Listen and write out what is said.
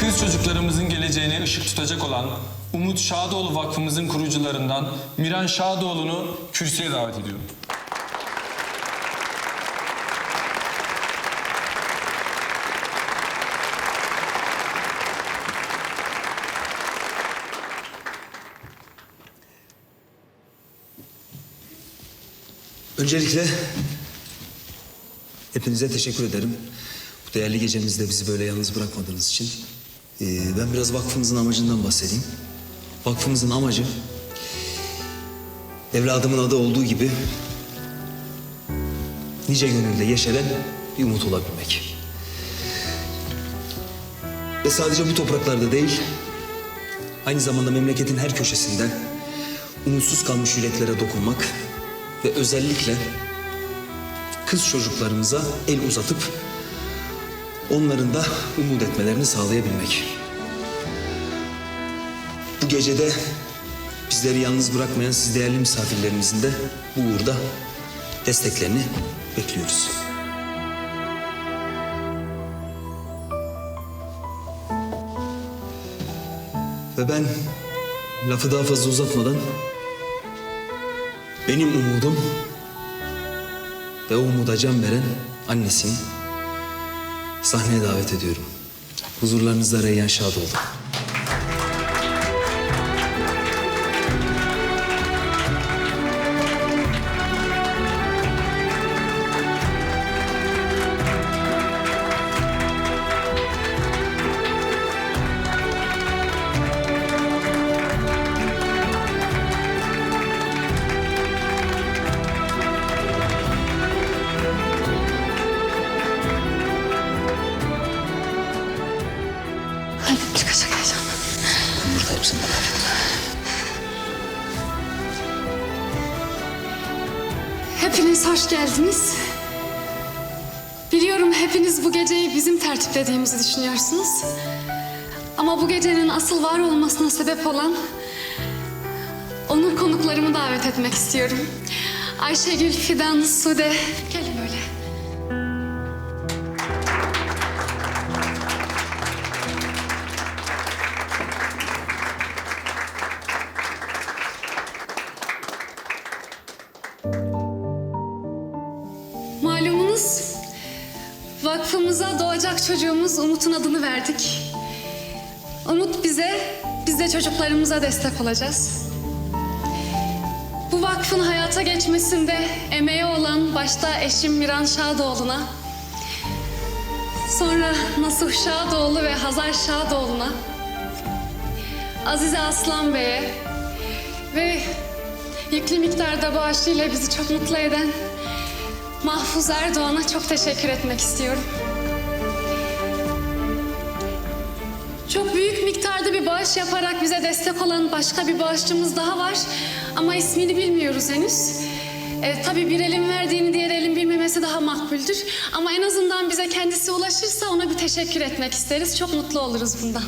kız çocuklarımızın geleceğine ışık tutacak olan Umut Şadoğlu Vakfımızın kurucularından Miran Şadoğlu'nu kürsüye davet ediyorum. Öncelikle hepinize teşekkür ederim. Bu değerli gecemizde bizi böyle yalnız bırakmadığınız için. Ee, ben biraz vakfımızın amacından bahsedeyim. Vakfımızın amacı evladımın adı olduğu gibi nice gönülde yeşeren bir umut olabilmek. Ve sadece bu topraklarda değil, aynı zamanda memleketin her köşesinde umutsuz kalmış yüreklere dokunmak ve özellikle kız çocuklarımıza el uzatıp onların da umut etmelerini sağlayabilmek. Bu gecede bizleri yalnız bırakmayan siz değerli misafirlerimizin de bu uğurda desteklerini bekliyoruz. Ve ben lafı daha fazla uzatmadan benim umudum ve umuda can veren annesini sahneye davet ediyorum. Huzurlarınızda Reyyan Şadoğlu. Kalbim çıkacak heyecanla. Buradayım sen merak etme. Hepiniz hoş geldiniz. Biliyorum hepiniz bu geceyi bizim tertiplediğimizi düşünüyorsunuz. Ama bu gecenin asıl var olmasına sebep olan onur konuklarımı davet etmek istiyorum. Ayşegül, Fidan, Sude. Gelin Malumunuz vakfımıza doğacak çocuğumuz Umut'un adını verdik. Umut bize, biz de çocuklarımıza destek olacağız. Bu vakfın hayata geçmesinde emeği olan başta eşim Miran Şadoğlu'na, sonra Nasuh Şadoğlu ve Hazar Şadoğlu'na, Azize Aslan Bey'e ve yüklü miktarda bağışıyla bizi çok mutlu eden Mahfuz Erdoğan'a çok teşekkür etmek istiyorum. Çok büyük miktarda bir bağış yaparak bize destek olan başka bir bağışçımız daha var. Ama ismini bilmiyoruz henüz. E, tabii bir elin verdiğini diğer elin bilmemesi daha makbuldür. Ama en azından bize kendisi ulaşırsa ona bir teşekkür etmek isteriz. Çok mutlu oluruz bundan.